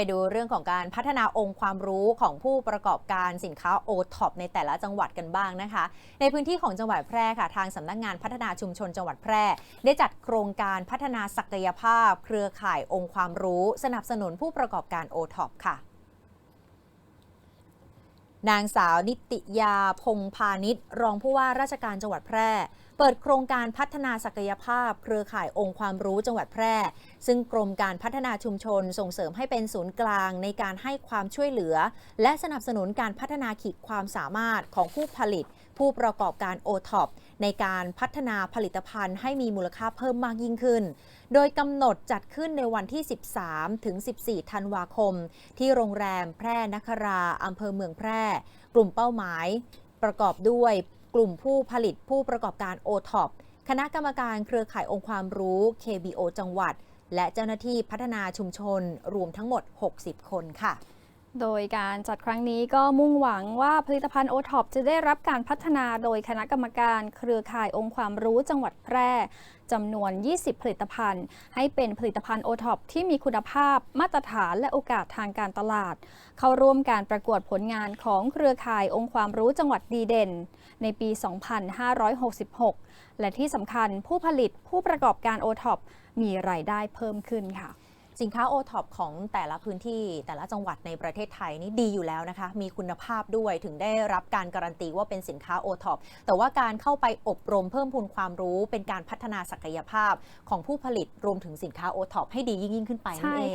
ไปดูเรื่องของการพัฒนาองค์ความรู้ของผู้ประกอบการสินค้าโอท็อปในแต่ละจังหวัดกันบ้างนะคะ ในพื้นที่ของจังหวัดแพร่ค่ะ ทางสำนักงานพัฒนาชุมชนจังหวัดแพร่ ได้จัดโครงการพัฒนาศักยภาพ เครือข่ายองค์ความรู้ สนับสนุนผู้ประกอบการโอท็อปค่ะ นางสาวนิติยาพงพาณิชย์ รองผู้ว่าราชการจังหวัดแพร่ เปิดโครงการพัฒนาศักยภาพ เครือข่ายองค์ความรู้จังหวัดแพร่ ซึ่งกรมการพัฒนาชุมชนส่งเสริมให้เป็นศูนย์กลางในการให้ความช่วยเหลือ และสนับสนุนการพัฒนาขีดความสามารถของผู้ผลิต ผู้ประกอบการโอท็อปในการพัฒนาผลิตภัณฑ์ให้มีมูลค่าเพิ่มมากยิ่งขึ้น โดยกำหนดจัดขึ้นในวันที่ 13 ถึง 14 ธันวาคม ที่โรงแรมแพร่นคราอำเภอเมืองแพร่กลุ่มเป้าหมาย ประกอบด้วยกลุ่มผู้ผลิตผู้ประกอบการ o t o p คณะกรรมการเครือข่ายองค์ความรู้ KBO จังหวัด และเจ้าหน้าที่พัฒนาชุมชนรวมทั้งหมด 60 คนค่ะ โดยการจัดครั้งนี้ก็มุ่งหวังว่าผลิตภัณฑ์โอท็อปจะได้รับการพัฒนาโดยคณะกรรมการเครือข่ายองค์ความรู้จังหวัดแพร่จำนวน 20 ผลิตภัณฑ์ ให้เป็นผลิตภัณฑ์โอท็อปที่มีคุณภาพ มาตรฐานและโอกาสทางการตลาด เข้าร่วมการประกวดผลงานของเครือข่ายองค์ความรู้จังหวัดดีเด่น ในปี 2566 และที่สำคัญผู้ผลิตผู้ประกอบการโอท็อปมีรายได้เพิ่มขึ้นค่ะ สินค้าโอท็อปของแต่ละพื้นที่แต่ละจังหวัดในประเทศไทยนี่ดีอยู่แล้วนะคะ มีคุณภาพด้วยถึงได้รับการการันตีว่าเป็นสินค้าโอท็อปแต่ว่าการเข้าไปอบรมเพิ่มพูนความรู้ เป็นการพัฒนาศักยภาพของผู้ผลิตรวมถึงสินค้าโอท็อปให้ดียิ่งขึ้นไปนั่นเอง